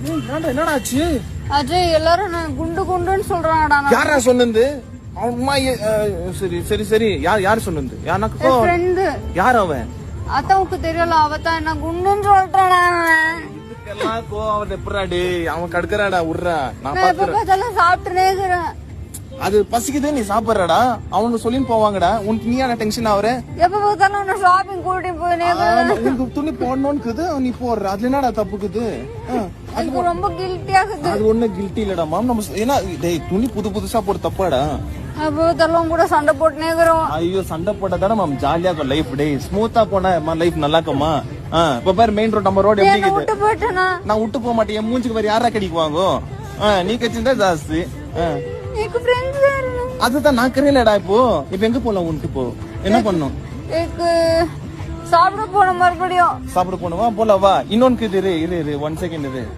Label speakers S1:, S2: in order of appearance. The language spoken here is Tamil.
S1: என்னடா என்னடா ஆச்சு
S2: அஜய் எல்லாரும் நான் குண்டு குண்டுன்னு சொல்றாங்கடா நான்
S1: யாரா சொன்னது? அம்மா ஏ- அஹ், சரி சரி சரி. யார் யார் சொன்னது? யாருக்கு
S2: என் ஃப்ரெண்டு
S1: யார் அவன்?
S2: அத்தாவுக்கு தெரியல அவதான் என்ன குண்டுன்னு அவன்.
S1: இதுக்கெல்லாம் கோவம் எப்படாடி அவன் கடுக்கறாடா விட்றா நான் பாத்துறேன்
S2: சாப்பிட்டுனே
S1: அது பசிக்குது நீ சாப்பிடுறடா. அவங்க சொல்லின்னு போவாங்கடா. உனக்கு நீ என்ன டென்ஷன் ஆகுற?
S2: எப்ப பார்த்தாலும் நான் ஷாப்பிங் கூட்டிட்டு போயினே
S1: ஆமா, உனக்கு துணி போடணும்னுக்குது. நீ போடுற. அதுல என்னடா தப்புக்குது? ஆ,
S2: எனக்கு ரொம்ப கில்ட்டியா இருக்குது.
S1: அது ஒண்ணும் கில்ட்டி இல்லடா மாம் நம்ம ஏன்னா டேய் துணி புது புதுசா போட்டு தப்பாடா
S2: எப்ப பார்த்தாலும் கூட சண்டை போட்டுனே இருக்கிறோம்
S1: ஐயோ சண்டை போட்டதானே மேம் ஜாலியா இருக்கும் லைஃப் டேய் ஸ்மூத்தா போனா லைஃப் நல்லா இருக்குமா? இப்ப பாரு மெயின் ரோட் நம்ம ரோடு எப்படி
S2: விட்டு போயிட்டேனா?
S1: நான் விட்டு போக மாட்டேன். என் மூஞ்சுக்கு வேற யாரா கடிக்குவாங்க நீ கச்சிருந்தா ஜாஸ்தி.
S2: எனக்கு ஃப்ரெண்ட்ஸ்
S1: அதுதான் நான் கரையிலடா இப்போ. இப்ப எங்க போலாம் உனக்கு இப்போ? என்ன பண்ணும்?
S2: எனக்கு சாப்பிட போன மறுபடியும்.
S1: சாப்பிட போனவா? போல வா இன்னொன்னு இரு இரு இரு ஒன் செகண்ட் இரு